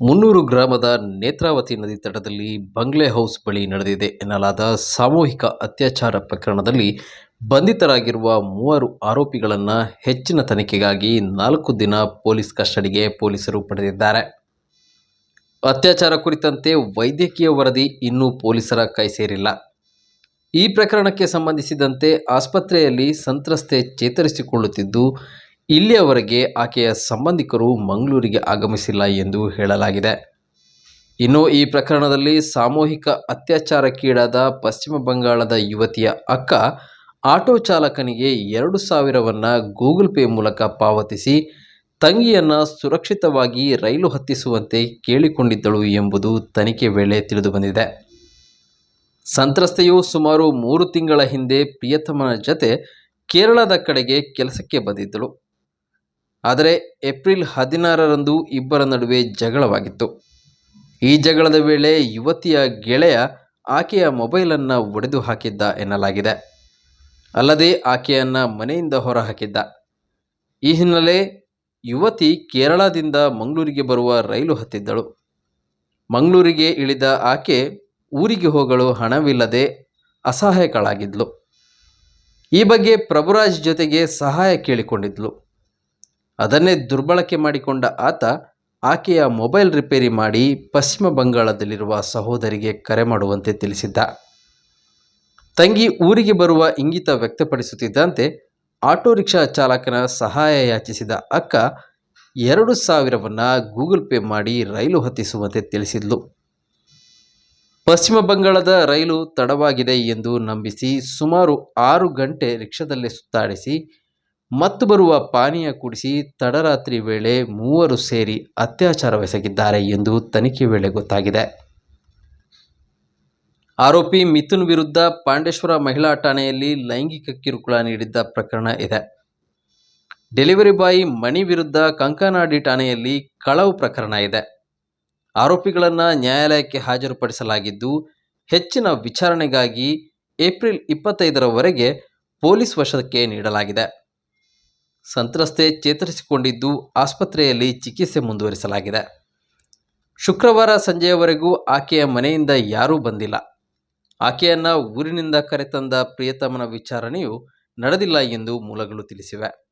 ಮುನ್ನೂರು ಗ್ರಾಮದ ನೇತ್ರಾವತಿ ನದಿ ತಟದಲ್ಲಿ ಬಂಗ್ಲೆ ಹೌಸ್ ಬಳಿ ನಡೆದಿದೆ ಎನ್ನಲಾದ ಸಾಮೂಹಿಕ ಅತ್ಯಾಚಾರ ಪ್ರಕರಣದಲ್ಲಿ ಬಂಧಿತರಾಗಿರುವ ಮೂವರು ಆರೋಪಿಗಳನ್ನು ಹೆಚ್ಚಿನ ತನಿಖೆಗಾಗಿ ನಾಲ್ಕು ದಿನ ಪೊಲೀಸ್ ಕಸ್ಟಡಿಗೆ ಪೊಲೀಸರು ಪಡೆದಿದ್ದಾರೆ. ಅತ್ಯಾಚಾರ ಕುರಿತಂತೆ ವೈದ್ಯಕೀಯ ವರದಿ ಇನ್ನೂ ಪೊಲೀಸರ ಕೈ ಸೇರಿಲ್ಲ. ಈ ಪ್ರಕರಣಕ್ಕೆ ಸಂಬಂಧಿಸಿದಂತೆ ಆಸ್ಪತ್ರೆಯಲ್ಲಿ ಸಂತ್ರಸ್ತೆ ಚೇತರಿಸಿಕೊಳ್ಳುತ್ತಿದ್ದು ಇಲ್ಲಿಯವರೆಗೆ ಆಕೆಯ ಸಂಬಂಧಿಕರು ಮಂಗಳೂರಿಗೆ ಆಗಮಿಸಿಲ್ಲ ಎಂದು ಹೇಳಲಾಗಿದೆ. ಇನ್ನು ಈ ಪ್ರಕರಣದಲ್ಲಿ ಸಾಮೂಹಿಕ ಅತ್ಯಾಚಾರಕ್ಕೀಡಾದ ಪಶ್ಚಿಮ ಬಂಗಾಳದ ಯುವತಿಯ ಅಕ್ಕ ಆಟೋ ಚಾಲಕನಿಗೆ ಎರಡು ಸಾವಿರವನ್ನು ಗೂಗಲ್ ಪೇ ಮೂಲಕ ಪಾವತಿಸಿ ತಂಗಿಯನ್ನು ಸುರಕ್ಷಿತವಾಗಿ ರೈಲು ಹತ್ತಿಸುವಂತೆ ಕೇಳಿಕೊಂಡಿದ್ದಳು ಎಂಬುದು ತನಿಖೆ ವೇಳೆ ತಿಳಿದುಬಂದಿದೆ. ಸಂತ್ರಸ್ತೆಯು ಸುಮಾರು ಮೂರು ತಿಂಗಳ ಹಿಂದೆ ಪ್ರಿಯತಮನ ಜತೆ ಕೇರಳದ ಕಡೆಗೆ ಕೆಲಸಕ್ಕೆ ಬಂದಿದ್ದಳು. ಆದರೆ ಏಪ್ರಿಲ್ ಹದಿನಾರರಂದು ಇಬ್ಬರ ನಡುವೆ ಜಗಳವಾಗಿತ್ತು. ಈ ಜಗಳದ ವೇಳೆ ಯುವತಿಯ ಗೆಳೆಯ ಆಕೆಯ ಮೊಬೈಲನ್ನು ಒಡೆದು ಹಾಕಿದ್ದ ಎನ್ನಲಾಗಿದೆ. ಅಲ್ಲದೆ ಆಕೆಯನ್ನು ಮನೆಯಿಂದ ಹೊರಹಾಕಿದ್ದ. ಈ ಹಿನ್ನೆಲೆ ಯುವತಿ ಕೇರಳದಿಂದ ಮಂಗಳೂರಿಗೆ ಬರುವ ರೈಲು ಹತ್ತಿದ್ದಳು. ಮಂಗಳೂರಿಗೆ ಇಳಿದ ಆಕೆ ಊರಿಗೆ ಹೋಗಲು ಹಣವಿಲ್ಲದೆ ಅಸಹಾಯಕಳಾಗಿದ್ಲು. ಈ ಬಗ್ಗೆ ಪ್ರಭುರಾಜ್ ಜೊತೆಗೆ ಸಹಾಯ ಕೇಳಿಕೊಂಡಿದ್ಲು. ಅದನ್ನೇ ದುರ್ಬಳಕೆ ಮಾಡಿಕೊಂಡ ಆತ ಆಕೆಯ ಮೊಬೈಲ್ ರಿಪೇರಿ ಮಾಡಿ ಪಶ್ಚಿಮ ಬಂಗಾಳದಲ್ಲಿರುವ ಸಹೋದರಿಗೆ ಕರೆ ಮಾಡುವಂತೆ ತಿಳಿಸಿದ್ದ. ತಂಗಿ ಊರಿಗೆ ಬರುವ ಇಂಗಿತ ವ್ಯಕ್ತಪಡಿಸುತ್ತಿದ್ದಂತೆ ಆಟೋ ರಿಕ್ಷಾ ಚಾಲಕನ ಸಹಾಯ ಯಾಚಿಸಿದ ಅಕ್ಕ ಎರಡು ಸಾವಿರವನ್ನು ಗೂಗಲ್ ಪೇ ಮಾಡಿ ರೈಲು ಹತ್ತಿಸುವಂತೆ ತಿಳಿಸಿದ್ಲು. ಪಶ್ಚಿಮ ಬಂಗಾಳದ ರೈಲು ತಡವಾಗಿದೆ ಎಂದು ನಂಬಿಸಿ ಸುಮಾರು ಆರು ಗಂಟೆ ರಿಕ್ಷಾದಲ್ಲೇ ಸುತ್ತಾಡಿಸಿ ಮತ್ತು ಬರುವ ಪಾನೀಯ ಕುಡಿಸಿ ತಡರಾತ್ರಿ ವೇಳೆ ಮೂವರು ಸೇರಿ ಅತ್ಯಾಚಾರವೆಸಗಿದ್ದಾರೆ ಎಂದು ತನಿಖೆ ವೇಳೆ ಗೊತ್ತಾಗಿದೆ. ಆರೋಪಿ ಮಿಥುನ್ ವಿರುದ್ಧ ಪಾಂಡೇಶ್ವರ ಮಹಿಳಾ ಠಾಣೆಯಲ್ಲಿ ಲೈಂಗಿಕ ಕಿರುಕುಳ ನೀಡಿದ್ದ ಪ್ರಕರಣ ಇದೆ. ಡೆಲಿವರಿ ಬಾಯ್ ಮಣಿ ವಿರುದ್ಧ ಕಂಕನಾಡಿ ಠಾಣೆಯಲ್ಲಿ ಕಳವು ಪ್ರಕರಣ ಇದೆ. ಆರೋಪಿಗಳನ್ನು ನ್ಯಾಯಾಲಯಕ್ಕೆ ಹಾಜರುಪಡಿಸಲಾಗಿದ್ದು, ಹೆಚ್ಚಿನ ವಿಚಾರಣೆಗಾಗಿ ಏಪ್ರಿಲ್ ಇಪ್ಪತ್ತೈದರವರೆಗೆ ಪೊಲೀಸ್ ವಶಕ್ಕೆ ನೀಡಲಾಗಿದೆ. ಸಂತ್ರಸ್ತೆ ಚೇತರಿಸಿಕೊಂಡಿದ್ದು ಆಸ್ಪತ್ರೆಯಲ್ಲಿ ಚಿಕಿತ್ಸೆ ಮುಂದುವರಿಸಲಾಗಿದೆ. ಶುಕ್ರವಾರ ಸಂಜೆಯವರೆಗೂ ಆಕೆಯ ಮನೆಯಿಂದ ಯಾರೂ ಬಂದಿಲ್ಲ. ಆಕೆಯನ್ನು ಊರಿನಿಂದ ಕರೆತಂದ ಪ್ರಿಯತಮನ ವಿಚಾರಣೆಯು ನಡೆದಿಲ್ಲ ಎಂದು ಮೂಲಗಳು ತಿಳಿಸಿವೆ.